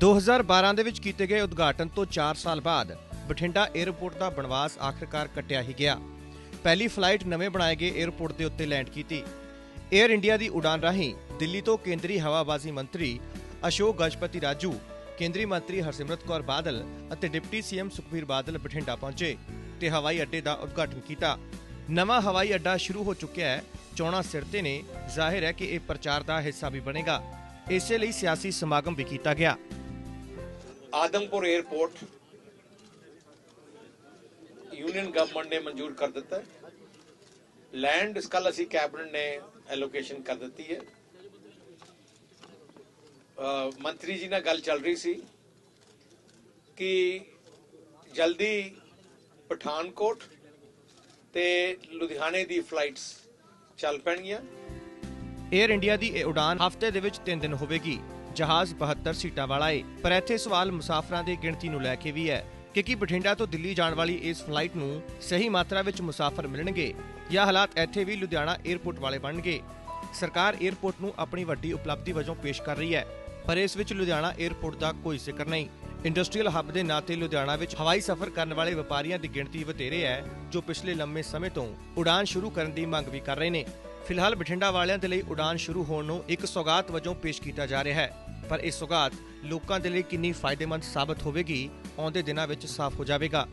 2012 ਦੇ ਵਿੱਚ ਕੀਤੇ ਗਏ ਉਦਘਾਟਨ ਤੋਂ 4 ਸਾਲ ਬਾਅਦ ਬਠਿੰਡਾ 에ਅਰਪੋਰਟ ਦਾ ਬਣਵਾਸ ਆਖਰਕਾਰ ਕੱਟਿਆ ਹੀ ਗਿਆ। ਪਹਿਲੀ ਫਲਾਈਟ ਨਵੇਂ ਬਣਾਏ ਗਏ 에ਅਰਪੋਰਟ ਦੇ ਉੱਤੇ ਲੈਂਡ ਕੀਤੀ। 에ਅਰ ਇੰਡੀਆ ਦੀ ਉਡਾਨ ਰਾਹੀਂ ਦਿੱਲੀ ਤੋਂ ਕੇਂਦਰੀ ਹਵਾਬਾਜ਼ੀ ਮੰਤਰੀ ਅਸ਼ੋਕ ਗਜਪਤੀ ਰਾਜੂ, ਕੇਂਦਰੀ ਮੰਤਰੀ ਹਰਸਿਮਰਤ ਕੌਰ ਬਾਦਲ ਅਤੇ ਡਿਪਟੀ ਸੀਐਮ ਸੁਖਬੀਰ ਬਾਦਲ ਬਠਿੰਡਾ ਪਹੁੰਚੇ ਤੇ ਹਵਾਈ ਅੱਡੇ ਦਾ ਉਦਘਾਟਨ ਕੀਤਾ। ਨਵਾਂ ਹਵਾਈ ਅੱਡਾ ਸ਼ੁਰੂ ਹੋ ਚੁੱਕਿਆ ਹੈ। ਚੋਣਾ ਸਿਰ ਤੇ ਨੇ। ਜ਼ਾਹਿਰ ਹੈ ਕਿ ਇਹ ਪ੍ਰਚਾਰ ਦਾ ਹਿੱਸਾ ਵੀ ਬਣੇਗਾ। ਇਸੇ ਲਈ ਸਿਆਸੀ ਸਮਾਗਮ ਵੀ ਕੀਤਾ ਗਿਆ। ਆਦਮਪੁਰ 에ਅਰਪੋਰਟ ਯੂਨੀਅਨ ਗਵਰਨਮੈਂਟ ਨੇ ਮਨਜ਼ੂਰ ਕਰ ਦਿੱਤਾ ਹੈ ਲੈਂਡ ਇਸ ਕੱਲ ਅਸੀਂ ਕੈਬਨਿਟ ਨੇ ਐਲੋਕੇਸ਼ਨ ਕਰ ਦਿੱਤੀ ਹੈ ਮੰਤਰੀ ਜੀ ਨਾਲ ਗੱਲ ਚੱਲ ਰਹੀ ਸੀ ਕਿ ਜਲਦੀ ਪਠਾਨਕੋਟ ਤੇ ਲੁਧਿਆਣੇ ਦੀ ਫਲਾਈਟਸ ਚੱਲ ਪੈਣਗੀਆਂ 에ਅਰ ਇੰਡੀਆ ਦੀ ਇਹ ਉਡਾਨ ਹਫ਼ਤੇ ਦੇ ਵਿੱਚ 3 ਦਿਨ ਹੋਵੇਗੀ ਜਹਾਜ਼ 72 ਸੀਟਾਂ ਵਾਲਾ ਏ, ਪਰ ਇੱਥੇ ਸਵਾਲ ਮੁਸਾਫਰਾਂ ਦੀ ਗਿਣਤੀ ਨੂੰ ਲੈ ਕੇ ਵੀ ਹੈ ਕਿ ਕੀ ਬਠਿੰਡਾ ਤੋਂ ਦਿੱਲੀ ਜਾਣ ਵਾਲੀ ਇਸ ਫਲਾਈਟ ਨੂੰ ਸਹੀ ਮਾਤਰਾ ਵਿੱਚ ਮੁਸਾਫਰ ਮਿਲਣਗੇ, ਜਾਂ ਹਾਲਾਤ ਇੱਥੇ ਵੀ ਲੁਧਿਆਣਾ 에ਅਰਪੋਰਟ ਵਾਲੇ ਬਣਨਗੇ। ਸਰਕਾਰ 에ਅਰਪੋਰਟ ਨੂੰ ਆਪਣੀ ਵੱਡੀ ਉਪਲਬਧੀ ਵਜੋਂ ਪੇਸ਼ ਕਰ ਰਹੀ ਹੈ, ਪਰ ਇਸ ਵਿੱਚ ਲੁਧਿਆਣਾ 에ਅਰਪੋਰਟ ਦਾ ਕੋਈ ਜ਼ਿਕਰ ਨਹੀਂ। ਇੰਡਸਟਰੀਅਲ ਹੱਬ ਦੇ ਨਾਤੇ ਲੁਧਿਆਣਾ ਵਿੱਚ ਹਵਾਈ ਸਫ਼ਰ ਕਰਨ ਵਾਲੇ ਵਪਾਰੀਆਂ ਦੀ ਗਿਣਤੀ ਵਧੇਰੇ ਹੈ, ਜੋ ਪਿਛਲੇ ਲੰਮੇ ਸਮੇਂ ਤੋਂ ਉਡਾਨ ਸ਼ੁਰੂ ਕਰਨ ਦੀ ਮੰਗ ਵੀ ਕਰ ਰਹੇ ਨੇ। ਫਿਲਹਾਲ ਬਠਿੰਡਾ ਵਾਲਿਆਂ ਦੇ ਲਈ ਉਡਾਨ ਸ਼ੁਰੂ ਹੋਣ ਨੂੰ ਇੱਕ ਸੌਗਾਤ ਵਜੋਂ ਪੇਸ਼ ਕੀਤਾ ਜਾ ਰਿਹਾ ਹੈ, ਪਰ ਇਹ ਸੌਗਾਤ ਲੋਕਾਂ ਦੇ ਲਈ ਕਿੰਨੀ ਫਾਇਦੇਮੰਦ ਸਾਬਤ ਹੋਵੇਗੀ, ਆਉਂਦੇ ਦਿਨਾਂ ਵਿੱਚ ਸਾਫ਼ ਹੋ ਜਾਵੇਗਾ।